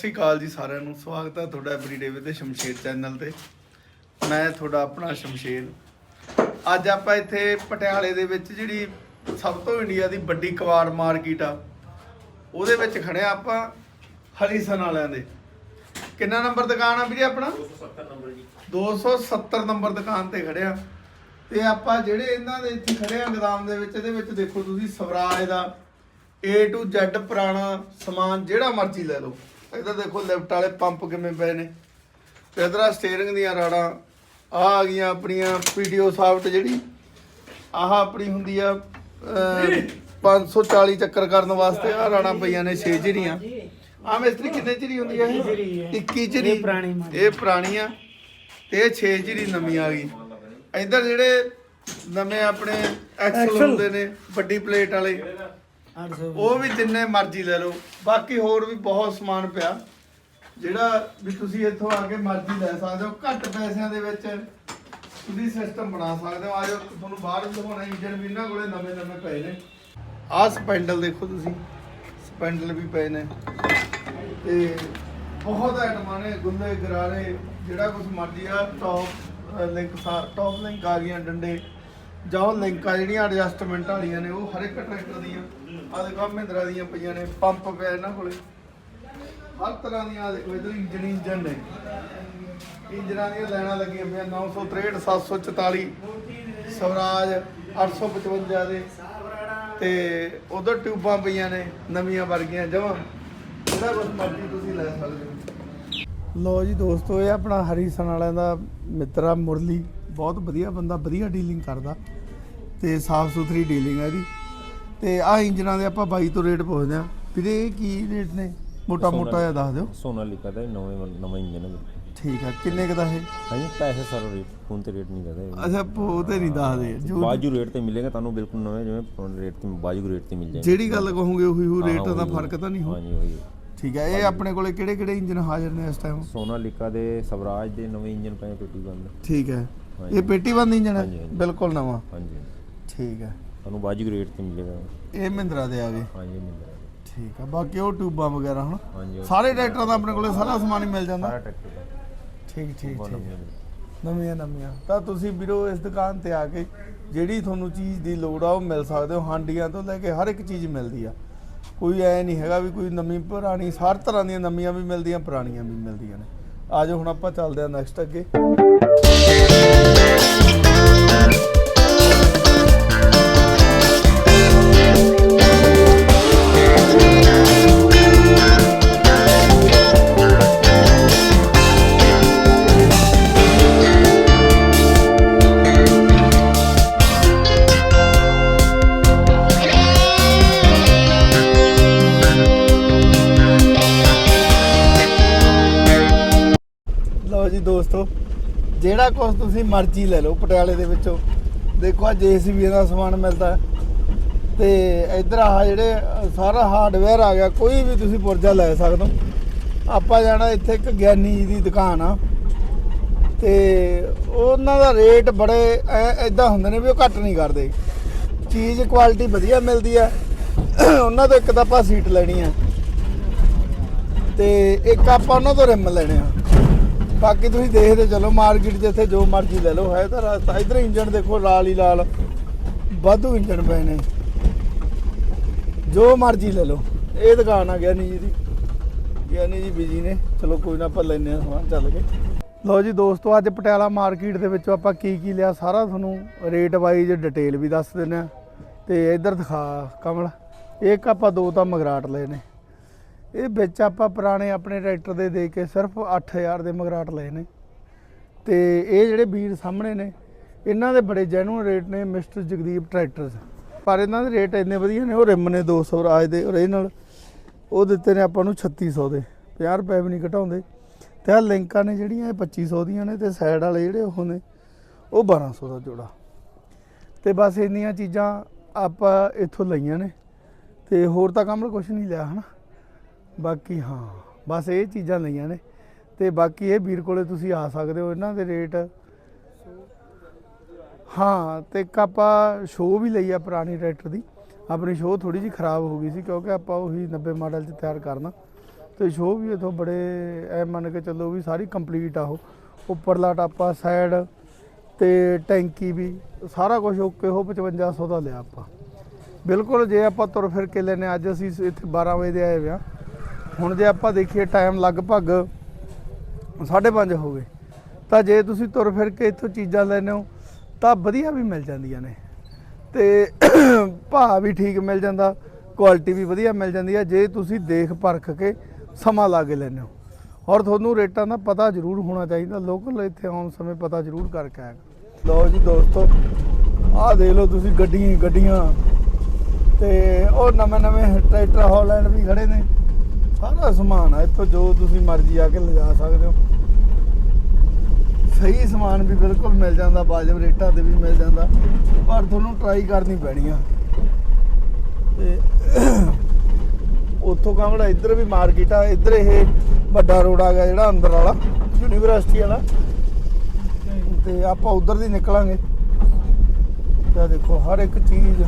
ਸ੍ਰੀ ਅਕਾਲ ਜੀ ਸਾਰਿਆਂ ਨੂੰ। ਸਵਾਗਤ ਹੈ ਤੁਹਾਡਾ ਐਵਰੀਡੇ ਵਿਦ ਸ਼ਮਸ਼ੇਰ ਚੈਨਲ ਤੇ। ਮੈਂ ਤੁਹਾਡਾ ਆਪਣਾ ਸ਼ਮਸ਼ੇਰ। ਅੱਜ ਆਪਾਂ ਇੱਥੇ ਪਟਿਆਲੇ ਦੇ ਵਿੱਚ ਜਿਹੜੀ ਸਭ ਤੋਂ ਇੰਡੀਆ ਦੀ ਵੱਡੀ ਕਬਾੜ ਮਾਰਕੀਟ ਆ ਉਹਦੇ ਵਿੱਚ ਖੜੇ ਆ ਆਪਾਂ ਹਰੀਸਨ ਵਾਲਿਆਂ ਦੇ। ਕਿੰਨਾ ਨੰਬਰ ਦੁਕਾਨ ਆ ਵੀਰੇ ਆਪਣਾ? 270 ਨੰਬਰ ਦੁਕਾਨ ਤੇ ਖੜਿਆ ਤੇ ਆਪਾਂ ਜਿਹੜੇ ਇਹਨਾਂ ਦੇ ਇੱਥੇ ਖੜੇ ਆ ਗੋਦਾਮ ਦੇ ਵਿੱਚ ਇਹਦੇ ਵਿੱਚ ਦੇਖੋ ਤੁਸੀਂ ਸਵਰਾਜ ਦਾ A to Z ਪੁਰਾਣਾ ਸਮਾਨ ਜਿਹੜਾ ਮਰਜ਼ੀ ਲੈ ਲਓ। ਇੱਧਰ ਦੇਖੋ ਲਿਫਟ ਵਾਲੇ ਪੰਪ ਕਿਵੇਂ ਪਏ ਨੇ। ਤੇ ਇਧਰ ਸਟੀਅਰਿੰਗ ਦੀਆਂ ਰਾੜਾਂ। ਆ ਆ ਗਈਆਂ ਆਪਣੀਆਂ ਪੀਡੀਓ ਸਾਫਟ ਜਿਹੜੀ। ਆਹ ਆਪਣੀ ਹੁੰਦੀ ਆ ਅਹ, 540 ਚੱਕਰ ਕਰਨ ਵਾਸਤੇ ਆ ਰਾੜਾਂ ਪਈਆਂ ਨੇ 6 ਜਿਹੜੀਆਂ ਆ ਮਿਸਤਰੀ ਕਿੰਨੇ ਚਿਰੀ ਹੁੰਦੀ ਆ ਇਹ? 21 ਚਿਰੀ ਇਹ ਪੁਰਾਣੀ। ਇਹ ਆ। ਤੇ ਇਹ 6 ਚਿਰੀ ਨਵੀਂ ਆ ਗਈ। ਇੱਧਰ ਜਿਹੜੇ ਨਵੇਂ ਆਪਣੇ ਐਕਸਲ। ਹੁੰਦੇ ਨੇ ਵੱਡੀ ਪਲੇਟ ਵਾਲੇ। 800 ਉਹ ਵੀ ਜਿੰਨੇ ਮਰਜ਼ੀ ਲੈ ਲਓ। ਬਾਕੀ ਹੋਰ ਵੀ ਬਹੁਤ ਸਮਾਨ ਪਿਆ। ਜਿਹੜਾ ਵੀ ਤੁਸੀਂ ਇੱਥੋਂ ਆ ਕੇ ਮਰਜ਼ੀ ਲੈ ਸਕਦੇ ਹੋ। ਘੱਟ ਪੈਸਿਆਂ ਦੇ ਵਿੱਚ ਤੁਸੀਂ ਸਿਸਟਮ ਬਣਾ ਸਕਦੇ ਹੋ। ਆਜੋ ਤੁਹਾਨੂੰ ਬਾਹਰ ਦਿਖਾਉਣਾ। ਇੰਜਨ ਵੀ ਇਹਨਾਂ ਕੋਲੇ ਨਵੇਂ ਨਵੇਂ ਪਏ ਨੇ। ਆਹ ਸਪੈਂਡਲ ਦੇਖੋ ਤੁਸੀਂ। ਸਪੈਂਡਲ ਵੀ ਪਏ ਨੇ। ਤੇ ਬਹੁਤ ਆਈਟਮਾਂ ਨੇ। ਗੁੱਲੇ, ਗਰਾਰੇ, ਜਿਹੜਾ ਕੁਝ ਮਰਜ਼ੀ ਆ ਟੌਪ ਲਿੰਕ ਟੌਪ ਲਿੰਕ ਆ ਗਈਆਂ, ਡੰਡੇ। ਜਾਂ ਉਹ ਲਿੰਕਾਂ ਜਿਹੜੀਆਂ ਐਡਜਸਟਮੈਂਟ ਵਾਲੀਆਂ ਨੇ, ਉਹ ਹਰ ਇੱਕ ਟਰੈਕਟਰ ਦੀਆਂ ਆ ਦੇਖੋ ਆਹ ਮਹਿੰਦਰਾ ਦੀਆਂ ਪਈਆਂ ਨੇ ਪੰਪ ਪਿਆ ਇਹਨਾਂ ਕੋਲੇ। ਹਰ ਤਰ੍ਹਾਂ ਦੀਆਂ, ਆਹ ਦੇਖੋ ਇਧਰ ਇੰਜਨ ਇੰਜਨ ਨੇ। ਇੰਜਨਾਂ ਦੀਆਂ ਲੈਣਾ ਲੱਗੀਆਂ ਪਈਆਂ 963 744 ਸਵਰਾਜ 855 ਦੇ। ਤੇ ਉਧਰ ਟਿਊਬਾਂ ਪਈਆਂ ਨੇ, ਨਵੀਆਂ ਵਰਗੀਆਂ, ਜਮਾਂ। ਜਿਹੜਾ ਕੁਝ ਮਰਜ਼ੀ ਤੁਸੀਂ ਲੈ ਸਕਦੇ ਹੋ। ਲੋ ਜੀ ਦੋਸਤੋ ਇਹ ਆਪਣਾ ਹਰੀਸਨ ਵਾਲਿਆਂ ਦਾ ਮਿੱਤਰਾ ਮੁਰਲੀ। ਬਹੁਤ ਵਧੀਆ ਬੰਦਾ ਵਧੀਆ ਡੀਲਿੰਗ ਕਰਦਾ ਤੇ ਸਾਫ਼ ਸੁਥਰੀ ਡੀਲਿੰਗ ਹੈ ਇਹਦੀ। ਤੇ ਆਹ ਇੰਜਨਾਂ ਦੇ ਆਪਾਂ 22 ਤੋਂ ਰੇਟ ਪੁੱਛਦੇ ਆ ਵੀਰੇ ਇਹ ਕੀ ਰੇਟ ਨੇ? ਮੋਟਾ ਮੋਟਾ ਜਿਹਾ ਦੱਸ ਦਿਓ। ਸੋਨਾਲੀਕਾ ਦਾ ਨਵੇਂ ਨਵਾਂ ਇੰਜਨ ਹੈ ਠੀਕ ਹੈ ਕਿੰਨੇ ਕੁ ਦਾ ਇਹ? ਹਾਂਜੀ ਪੈਸੇ ਸਰ ਰੇਟ ਫੋਨ ਤੇ ਰੇਟ ਨਹੀਂ ਕਰਦਾ ਅੱਛਾ ਉਹ ਤੇ ਨਹੀਂ ਦੱਸਦੇ। ਜੋ ਬਾਜੂ ਰੇਟ ਤੇ ਮਿਲੇਗਾ ਤੁਹਾਨੂੰ ਬਿਲਕੁਲ ਨਵੇਂ ਜਿਵੇਂ ਫੋਨ ਰੇਟ ਤੇ ਬਾਜੂ ਰੇਟ ਤੇ ਮਿਲ ਜਾਏਗਾ। ਜਿਹੜੀ ਗੱਲ ਕਹੋਗੇ ਉਹੀ ਹੋ ਹਾਂ, ਰੇਟ ਦਾ ਉਹੀ- ਫ਼ਰਕ ਤਾਂ ਨਹੀਂ ਹੋ ਹਾਂਜੀ ਉਹੀ। ਠੀਕ ਹੈ ਇਹ ਆਪਣੇ ਕੋਲੇ ਕਿਹੜੇ ਕਿਹੜੇ ਇੰਜਨ ਹਾਜ਼ਰ ਨੇ ਇਸ ਟਾਈਮ ਸੋਨਾਲੀਕਾ ਦੇ ਸਵਰਾਜ ਦੇ ਨਵੇਂ ਇੰਜਨ ਪਏ ਪੇਟੀ ਬੰਦ। ਠੀਕ ਹੈ। ਇਹ ਪੇਟੀ ਬੰਦ ਇੰਜਨ ਹੈ। ਬਿਲਕੁਲ ਨਵਾਂ। ਹਾਂਜੀ। ਠੀਕ ਹੈ। ਤੁਹਾਨੂੰ ਬਾਜੂ ਰੇਟ ਤੇ ਮਿਲੇਗਾ। ਇਹ ਮਹਿੰਦਰਾ ਦੇ ਆ ਗਏ ਹਾਂਜੀ ਮਿਲੇਗਾ ਠੀਕ ਹੈ ਬਾਕੀ ਉਹ ਟਿਊਬਾਂ ਵਗੈਰਾ ਹਨਾ ਸਾਰੇ ਟਰੈਕਟਰਾਂ ਦਾ ਆਪਣੇ ਕੋਲੇ ਸਾਰਾ ਸਮਾਨ ਹੀ ਮਿਲ ਜਾਂਦਾ। ਸਾਰਾ ਟਰੈਕਟਰ ਦਾ। ਠੀਕ ਠੀਕ ਠੀਕ। ਨਵੀਆਂ ਨਵੀਆਂ। ਤਾਂ ਤੁਸੀਂ ਵੀਰੋ ਇਸ ਦੁਕਾਨ ਤੇ ਆ ਕੇ ਜਿਹੜੀ ਤੁਹਾਨੂੰ ਚੀਜ਼ ਦੀ ਲੋੜ ਆ ਉਹ ਮਿਲ ਸਕਦੇ ਹੋ। ਹਾਂਡੀਆਂ ਤੋਂ ਲੈ ਕੇ ਹਰ ਇੱਕ ਚੀਜ਼ ਮਿਲਦੀ ਆ। ਕੋਈ ਐ ਨਹੀਂ ਹੈਗਾ ਵੀ ਕੋਈ ਨਵੀਂ ਪੁਰਾਣੀ, ਹਰ ਤਰ੍ਹਾਂ ਦੀਆਂ ਨਵੀਆਂ ਵੀ ਮਿਲਦੀਆਂ, ਪੁਰਾਣੀਆਂ ਵੀ ਮਿਲਦੀਆਂ ਨੇ। ਆਜੋ ਹੁਣ ਆਪਾਂ ਚੱਲਦੇ ਆ ਨੈਕਸਟ ਅੱਗੇ। ਜਿਹੜਾ ਕੁਝ ਤੁਸੀਂ ਮਰਜ਼ੀ ਲੈ ਲਓ ਪਟਿਆਲੇ ਦੇ ਵਿੱਚੋਂ। ਦੇਖੋ ਆ ਜੀਸੀਬੀ ਦਾ ਸਮਾਨ ਮਿਲਦਾ। ਹੈ। ਤੇ ਇੱਧਰ ਆਹ ਜਿਹੜੇ ਸਾਰਾ ਹਾਰਡਵੇਅਰ ਆ ਗਿਆ, ਕੋਈ ਵੀ ਤੁਸੀਂ ਪੁਰਜਾ ਲੈ ਸਕਦੇ ਹੋ। ਆਪਾਂ ਜਾਣਾ ਇੱਥੇ ਇੱਕ ਗਿਆਨੀ ਜੀ ਦੀ ਦੁਕਾਨ ਆ। ਤੇ ਉਹਨਾਂ ਦਾ ਰੇਟ ਬੜੇ ਐਦਾਂ ਹੁੰਦੇ ਨੇ ਵੀ ਉਹ ਘੱਟ ਨਹੀਂ ਕਰਦੇ। ਚੀਜ਼ ਕੁਆਲਿਟੀ ਵਧੀਆ ਮਿਲਦੀ ਆ। ਉਹਨਾਂ ਤੋਂ ਇੱਕ ਤਾਂ ਆਪਾਂ ਸੀਟ ਲੈਣੀ ਆ। ਤੇ ਇੱਕ ਆਪਾਂ ਉਹਨਾਂ ਤੋਂ ਰਿਮ ਲੈਣੇ ਆ। ਬਾਕੀ ਤੁਸੀਂ ਦੇਖਦੇ ਚਲੋ, ਮਾਰਕੀਟ ਜਿੱਥੇ ਜੋ ਮਰਜ਼ੀ ਲੈ ਲਓ, ਹੈ ਤਾਂ ਰਸਤਾ। ਇਧਰ ਇੰਜਣ ਦੇਖੋ, ਲਾਲ ਹੀ ਲਾਲ, ਵਾਧੂ ਇੰਜਣ ਪਏ ਨੇ। ਜੋ ਮਰਜ਼ੀ ਲੈ ਲਓ। ਇਹ ਦੁਕਾਨ ਆ ਗਿਆ ਨਹੀਂ ਜੀ ਦੀ। ਗਿਆਨੀ ਜੀ ਬਿਜ਼ੀ ਨੇ। ਚਲੋ ਕੋਈ ਨਾ, ਆਪਾਂ ਲੈਨੇ ਆ ਸਮਾਨ ਚੱਲ ਕੇ। ਲਓ ਜੀ ਦੋਸਤੋ, ਅੱਜ ਪਟਿਆਲਾ ਮਾਰਕੀਟ ਦੇ ਵਿੱਚੋਂ ਆਪਾਂ ਕੀ ਕੀ ਲਿਆ, ਸਾਰਾ ਤੁਹਾਨੂੰ ਰੇਟ ਵਾਈਜ਼ ਡਿਟੇਲ ਵੀ ਦੱਸ ਦਿੰਦੇ ਆ ਤੇ ਇੱਧਰ ਦਿਖਾ, ਕਮਲ। ਇੱਕ ਆਪਾਂ ਦੋ ਤਾਂ ਮਗਰਾਟ ਲਏ ਨੇ। ਇਹ ਵਿੱਚ ਆਪਾਂ ਪੁਰਾਣੇ ਆਪਣੇ ਟਰੈਕਟਰ ਦੇ ਦੇ ਕੇ ਸਿਰਫ 8000 ਦੇ ਮਗਰਾਟ ਲਏ ਨੇ। ਤੇ ਇਹ ਜਿਹੜੇ ਵੀਰ ਸਾਹਮਣੇ ਨੇ, ਇਹਨਾਂ ਦੇ ਬੜੇ ਜੈਨੂਨ ਰੇਟ ਨੇ ਮਿਸਟਰ ਜਗਦੀਪ ਟਰੈਕਟਰਸ। ਪਰ ਇਹਨਾਂ ਦੇ ਰੇਟ ਇੰਨੇ ਵਧੀਆ ਨੇ, ਉਹ ਰਿਮ ਨੇ 200 ਰਾਜ ਦੇ ਓਰੀਜਨਲ ਉਹ ਦਿੱਤੇ ਨੇ ਆਪਾਂ ਨੂੰ 3600 ਦੇ 50 ਰੁਪਏ ਵੀ ਨਹੀਂ ਘਟਾਉਂਦੇ। ਤੇ ਆ ਲਿੰਕਾਂ ਨੇ ਜਿਹੜੀਆਂ, ਇਹ 2500 ਦੀਆਂ ਨੇ ਤੇ ਸਾਈਡ ਵਾਲੇ ਜਿਹੜੇ ਉਹ ਨੇ, ਉਹ 1200 ਦਾ ਜੋੜਾ। ਤੇ ਬਸ ਇੰਨੀਆਂ ਚੀਜ਼ਾਂ ਆਪਾਂ ਇੱਥੋਂ ਲਈਆਂ ਨੇ। ਤੇ ਹੋਰ ਤਾਂ ਕੰਮ ਕੁਝ ਨਹੀਂ ਲਿਆ, ਹਨਾ? ਬਾਕੀ ਹਾਂ, ਬਸ ਇਹ ਚੀਜ਼ਾਂ ਲਈਆਂ ਨੇ। ਤੇ ਬਾਕੀ ਇਹ ਵੀਰ ਕੋਲੇ ਤੁਸੀਂ ਆ ਸਕਦੇ ਹੋ, ਇਹਨਾਂ ਦੇ ਰੇਟ। ਹਾਂ, ਤੇ ਇੱਕ ਆਪਾਂ ਸ਼ੋਅ ਵੀ ਲਈ ਆ ਪੁਰਾਣੀ ਟਰੈਕਟਰ ਦੀ। ਆਪਣੀ ਸ਼ੋਅ ਥੋੜੀ ਜਿਹੀ ਖਰਾਬ ਹੋ ਗਈ ਸੀ, ਕਿਉਂਕਿ ਆਪਾਂ ਉਹੀ 90 ਮਾਡਲ ਚ ਤਿਆਰ ਕਰਨਾ। ਤੇ ਸ਼ੋਅ ਵੀ ਇਥੋਂ ਬੜੇ ਐ ਮੰਨ ਕੇ ਚੱਲੋ ਵੀ ਸਾਰੀ ਕੰਪਲੀਟ ਆ ਉਹ। ਉੱਪਰਲਾ ਟਾਪਾ ਸਾਈਡ ਤੇ ਟੈਂਕੀ ਵੀ, ਸਾਰਾ ਕੁਝ ਓਕੇ, ਉਹ 5500 ਦਾ ਲਿਆ ਆਪਾਂ। ਬਿਲਕੁਲ ਜੇ ਆਪਾਂ ਤੁਰ ਫਿਰ ਕੇ ਲੈਨੇ ਅੱਜ ਅਸੀਂ ਇੱਥੇ 12 ਵਜੇ ਦੇ ਆਏ ਵਿਆ ਹੁਣ ਜੇ ਆਪਾਂ ਦੇਖੀਏ ਟਾਈਮ ਲਗਭਗ 5:30 ਹੋ ਗਏ। ਤਾਂ ਜੇ ਤੁਸੀਂ ਤੁਰ ਫਿਰ ਕੇ ਇੱਥੋਂ ਚੀਜ਼ਾਂ ਲੈਨੇ ਹੋ, ਤਾਂ ਵਧੀਆ ਵੀ ਮਿਲ ਜਾਂਦੀਆਂ ਨੇ। ਤੇ ਭਾਅ ਵੀ ਠੀਕ ਮਿਲ ਜਾਂਦਾ ਕੁਆਲਿਟੀ ਵੀ ਵਧੀਆ ਮਿਲ ਜਾਂਦੀ ਹੈ ਜੇ ਤੁਸੀਂ ਦੇਖ ਪਰਖ ਕੇ ਸਮਾਂ ਲਾ ਕੇ ਲੈਨੇ ਹੋ। ਔਰ ਤੁਹਾਨੂੰ ਰੇਟਾਂ ਦਾ ਪਤਾ ਜ਼ਰੂਰ ਹੋਣਾ ਚਾਹੀਦਾ। ਲੋਕਲ ਇੱਥੇ ਆਉਣ ਸਮੇਂ ਪਤਾ ਜ਼ਰੂਰ ਕਰਕੇ ਆਇਆ ਲਓ ਜੀ ਦੋਸਤੋ, ਆਹ ਦੇਖ ਲਓ ਤੁਸੀਂ ਗੱਡੀਆਂ ਗੱਡੀਆਂ। ਤੇ ਉਹ ਨਵੇਂ ਨਵੇਂ ਟਰੈਕਟਰ ਹਾਲੈਂਡ ਵੀ ਖੜੇ ਨੇ। ਸਾਰਾ ਸਮਾਨ ਆ, ਇੱਥੋਂ ਜੋ ਤੁਸੀਂ ਮਰਜ਼ੀ ਆ ਕੇ ਲਿਜਾ ਸਕਦੇ ਹੋ। ਸਹੀ ਸਮਾਨ ਵੀ ਬਿਲਕੁਲ ਮਿਲ ਜਾਂਦਾ, ਵਾਜਬ ਰੇਟਾਂ ਤੇ ਵੀ ਮਿਲ ਜਾਂਦਾ, ਪਰ ਤੁਹਾਨੂੰ ਟਰਾਈ ਕਰਨੀ ਪੈਣੀ ਆ। ਤੇ ਉੱਥੋਂ ਕਾਂਗੜਾ ਇੱਧਰ ਵੀ ਮਾਰਕੀਟ ਆ, ਇੱਧਰ ਇਹ ਵੱਡਾ ਰੋਡ ਆ ਗਿਆ ਜਿਹੜਾ ਅੰਦਰ ਵਾਲਾ ਯੂਨੀਵਰਸਿਟੀ ਵਾਲਾ। ਤੇ ਆਪਾਂ ਉਧਰ ਦੀ ਨਿਕਲਾਂਗੇ। ਤਾਂ ਦੇਖੋ, ਹਰ ਇੱਕ ਚੀਜ਼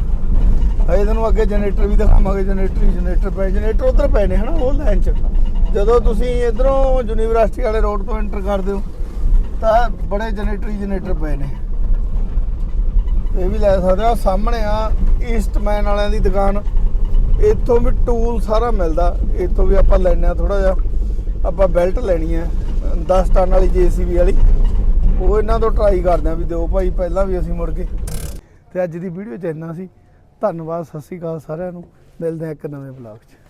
ਹਜੇ ਤੁਹਾਨੂੰ ਅੱਗੇ ਜਨਰੇਟਰ ਵੀ ਦਿਖਾਵਾਂਗੇ ਜਨਰੇਟਰ ਜਨਰੇਟਰ ਪਏ ਜਨਰੇਟਰ ਉਧਰ ਪਏ ਨੇ, ਹਨਾ, ਉਹ ਲਾਈਨ 'ਚ। ਜਦੋਂ ਤੁਸੀਂ ਇਧਰੋਂ ਯੂਨੀਵਰਸਿਟੀ ਵਾਲੇ ਰੋਡ ਤੋਂ ਐਂਟਰ ਕਰਦੇ ਹੋ, ਤਾਂ ਬੜੇ ਜਨਰੇਟਰ ਜਨਰੇਟਰ ਪਏ ਨੇ। ਇਹ ਵੀ ਲੈ ਸਕਦੇ ਆ ਸਾਹਮਣੇ ਆ ਈਸਟਮੈਨ ਵਾਲਿਆਂ ਦੀ ਦੁਕਾਨ। ਇੱਥੋਂ ਵੀ ਟੂਲ ਸਾਰਾ ਮਿਲਦਾ, ਇੱਥੋਂ ਵੀ ਆਪਾਂ ਲੈਣੇ ਆ ਥੋੜਾ ਜਿਹਾ। ਆਪਾਂ ਬੈਲਟ ਲੈਣੀ ਹੈ 10 ਟਨ ਵਾਲੀ ਜੀਸੀਬੀ ਵਾਲੀ। ਉਹ ਇਹਨਾਂ ਤੋਂ ਟਰਾਈ ਕਰਦੇ ਆ ਵੀ ਦਿਓ ਭਾਈ, ਪਹਿਲਾਂ ਵੀ ਅਸੀਂ ਮੁੜ ਕੇ। ਤੇ ਅੱਜ ਦੀ ਵੀਡੀਓ ਚ ਇੰਨਾ ਸੀ। ਧੰਨਵਾਦ ਸਤਿ ਸ਼੍ਰੀ ਅਕਾਲ ਸਾਰਿਆਂ ਨੂੰ। ਮਿਲਦੇ ਹਾਂ ਇੱਕ ਨਵੇਂ ਬਲੌਗ 'ਚ।